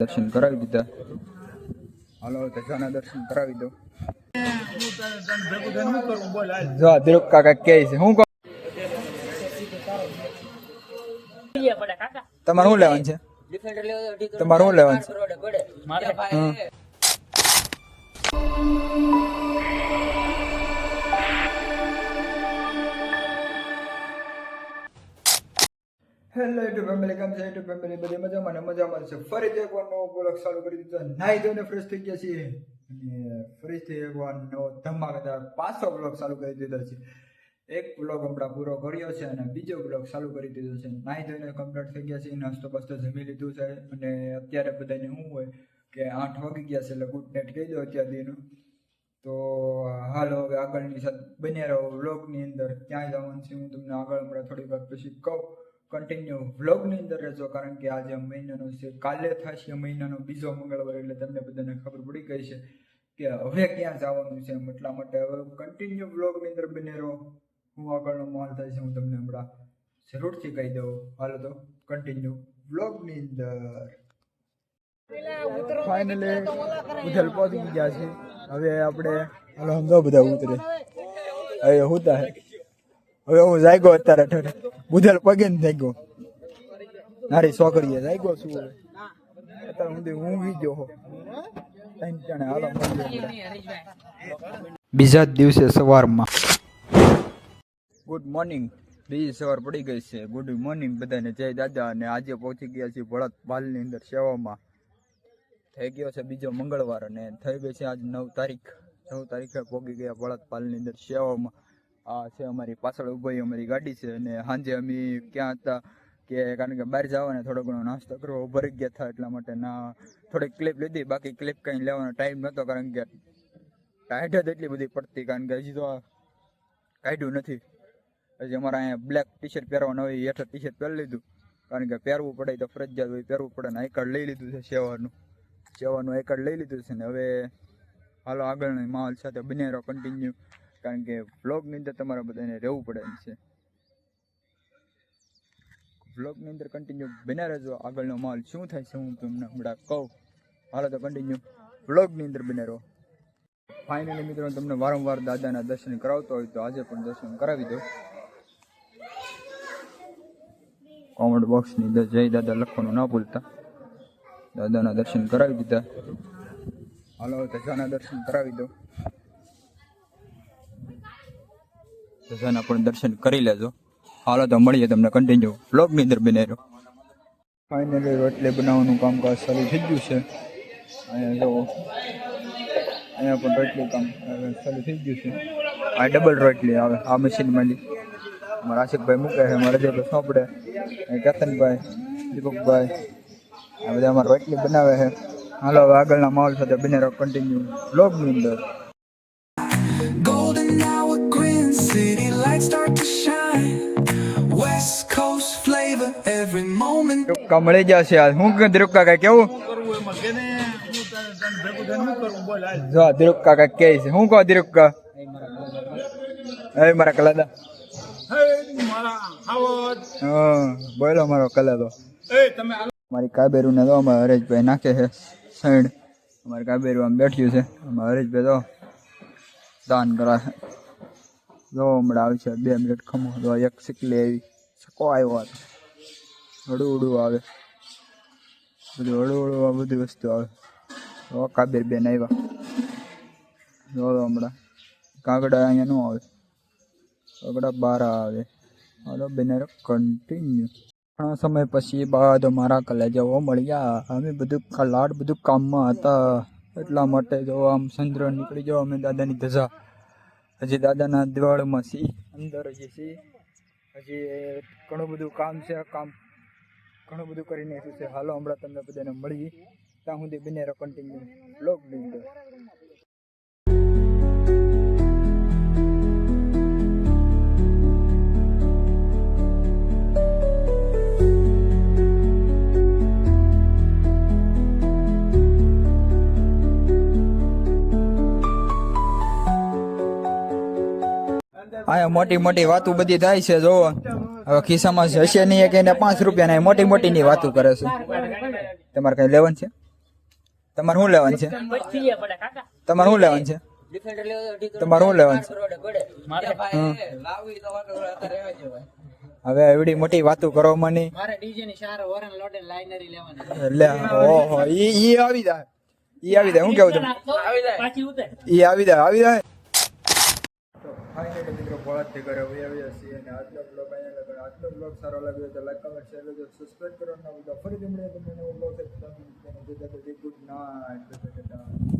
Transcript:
દર્શન કરાવી દીધા. હાલો તો દર્શન કરાવી દો જો દિલીપ કાકા કહે છે હું કહું? તમારે શું લેવાનું છે? તમારે શું લેવાનું છે? હેલો યુટ્યુબ ફેમિલી કેમ છે યુટ્યુબ ફેમિલી બધી મજામાં ને મજામાં છે. ફરીથી એકવાર નવો બ્લોગ ચાલુ કરી દીધો. નાઈ ધોઈને ફ્રેશ થઈ ગયા છીએ. અને ફરીથી એકવાર નવો ધમાકેદાર પાછો બ્લોગ ચાલુ કરી દીધો છે. એક બ્લોગ હમણાં પૂરો કર્યો છે અને બીજો બ્લોગ ચાલુ કરી દીધો છે. નાઈ ધોઈને કમ્પ્લીટ થઈ ગયા છે. નાસ્તો બાસ્તો જમી લીધું છે. અને અત્યારે બધાને શું હોય કે આઠ વાગી ગયા છે એટલે ગુડ નાઇટ કહી દો અત્યાર દીનું. તો હાલો હવે આગળની સાથે બન્યા રહો બ્લોગની અંદર. ક્યાંય જવાનું છે હું તમને આગળ હમણાં થોડી વાર પછી કહું. કન્ટિન્યુ વ્લોગની અંદર રહેજો, કારણ કે આજે મહિનાનો છે, કાલે થશે મહિનાનો બીજો મંગળવાર એટલે તમને બધાને ખબર પડી ગઈ છે કે હવે ક્યાં જવાનું છે એટલા માટે હવે કન્ટિન્યુ વ્લોગની અંદર બને રહો. હું આગળનો માહોલ થાય છે, હું તમને હમણાં જરૂરથી કહી દઉં. હાલો તો કન્ટિન્યુ વ્લોગની અંદર. ફાઇનલી ઉધર પહોંચી ગયા છે. હવે આપણે હાલો સમજો બધા ઉતરે. હવે હોતા હે હવે હું જાગ્યો અત્યારે ઠરે બુધલ પગે ને જાગ્યો. નારી છોકરીએ જાગ્યો છું હવે. અત્યારે સુધી હું વી ગયો હો ત્રણ જણે હાલો બીજા જ દિવસે સવારમાં. ગુડ મોર્નિંગ બીજી સવાર પડી ગઈ છે. ગુડ મોર્નિંગ બધાને. જય દાદા. અને આજે પહોંચી ગયા છીએ ભળત પાલની અંદર સેવામાં. થઈ ગયો છે બીજો મંગળવાર અને થઈ ગઈ છે આજ નવ તારીખ. નવ તારીખે પહોંચી ગયા ભળત પાલની અંદર સેવામાં. આ છે અમારી પાછળ ઊભી અમારી ગાડી છે અને સાંજે અમે ક્યાં હતા કે કારણ કે બહાર જવાને થોડો ઘણો નાસ્તો કરવો ભરી ગયા હતા એટલા માટે ના થોડીક ક્લિપ લીધી. બાકી ક્લિપ કંઈ લેવાનો ટાઈમ નહોતો કારણ કે ટાઈટ જ એટલી બધી પડતી કારણ કે હજી તો કાઢ્યું નથી. હજી અમારે અહીંયા બ્લેક ટી શર્ટ પહેરવાનું હોય હેઠળ ટી શર્ટ પહેરી લીધું. કારણ કે પહેરવું પડે તો ફરજિયાત હોય પહેરવું પડે ને આઈકાર્ડ લઈ લીધું છે સેવાનું. સેવાનું આઈ કાર્ડ લઈ લીધું છે ને હવે હાલો આગળનો માહોલ સાથે બને રહો કન્ટિન્યુ કારણ કે વ્લોગની અંદર તમારે બધાને રહેવું પડે એમ છે. વ્લોગની અંદર કન્ટિન્યુ બના રહેજો. આગળનો માહોલ શું થાય છે હું તમને હમણાં કહું. હાલો તો કન્ટિન્યુ વ્લોગની અંદર બને રહો. ફાઇનલી મિત્રો તમને વારંવાર દાદાના દર્શન કરાવતો હોય તો આજે પણ દર્શન કરાવી દો કોમેન્ટ બોક્સની અંદર જય દાદા લખવાનું ના ભૂલતા. દાદાના દર્શન કરાવી દીધા. હાલો દાદાના દર્શન કરાવી દો ધજાના પણ દર્શન કરી લેજો. હાલો તો મળીએ તમને કન્ટિન્યુ બ્લોગની અંદર બને રહો. ફાઇનલી રોટલી બનાવવાનું કામકાજ ચાલુ થઈ ગયું છે. અહીંયા જો, અહીંયા પણ રોટલી કામ ચાલુ થઈ ગયું છે. આ ડબલ રોટલી આવે, આ મશીનમાંથી અમારા આશિકભાઈ મૂકે છે, અમારા જે સોંપડે કેતનભાઈ, દીપકભાઈ, આ બધા અમારે રોટલી બનાવે છે. હાલો આગળના માહોલ સાથે બને કન્ટિન્યુ બ્લોગની અંદર. Every moment. રૂપકા મળી જશે હું કે ધ્રુપ કાકા કેવું? જો ધ્રુપ કાકા કે છે. હું કહો ધ્રુપ કા એ મારા કલાદા. હા બોલો મારો કલાદો. મારી કાબેરું ને તો અમારે હરેશભાઈ નાખે છે સાઈડ અમારે કાબેરું આમ બેઠ્યું છે. અમારે હરેશભાઈ તો દાન કરા છે. જો હમણાં આવશે બે મિનિટ ખમો. તો એક સિકલી આવી. સકો આવ્યો હતો. હળું હળવું આવે. બધું હળવું હળવું આ બધી વસ્તુ આવે. તો કાબેર બેન આવ્યા જો હમણાં. કાગડા અહીંયા ન આવે. કાગડા બાર આવે. હાલો, બેન કન્ટિન્યુ ઘણા સમય પછી બાદ મારા કલેજાઓ મળ્યા. અમે બધું લાડ બધું કામમાં હતા. એટલા માટે જો આમ ચંદ્ર નીકળી જાઓ, અમે દાદાની ધજા. હજી દાદાના દિવાળમાં સી અંદર હજી સી હજી ઘણું બધું કામ છે, કામ ઘણું બધું કરી નાખ્યું છે? હાલો, હમણાં તમને બધાને મળી ત્યાં સુધી બને રહો કન્ટિન્યુ બ્લોગની મોટી મોટી વાતો બધી થાય છે જો હવે ખિસ્સામાં હશે નહીં કે એને પાંચ રૂપિયા મોટી મોટી ની વાતો કરે છે. તમારે કઈ લેવાનું છે? તમારે શું લેવાનું છે? તમારે શું લેવાનું છે? તમારે શું લેવાનું છે? હવે એવડી મોટી વાતો કરો મને. ની એટલે ઓહો ઈ ઈ આવી જાય. ઈ આવી જાય. હું કેવું છું? ઈ આવી જાય આવી જાય. તો કરે આવી આવ્યા છીએ અને આજનો બ્લોગ અહીંયા લગન આજનો બ્લોગ સારો લાગ્યો તો લાઈક કમેન્ટ શેર કરજો સબસ્ક્રાઇબ કરવાનું ભૂલતા ફરીથી મળીએ તમને નવો બ્લોગ ગુડ નાઇટ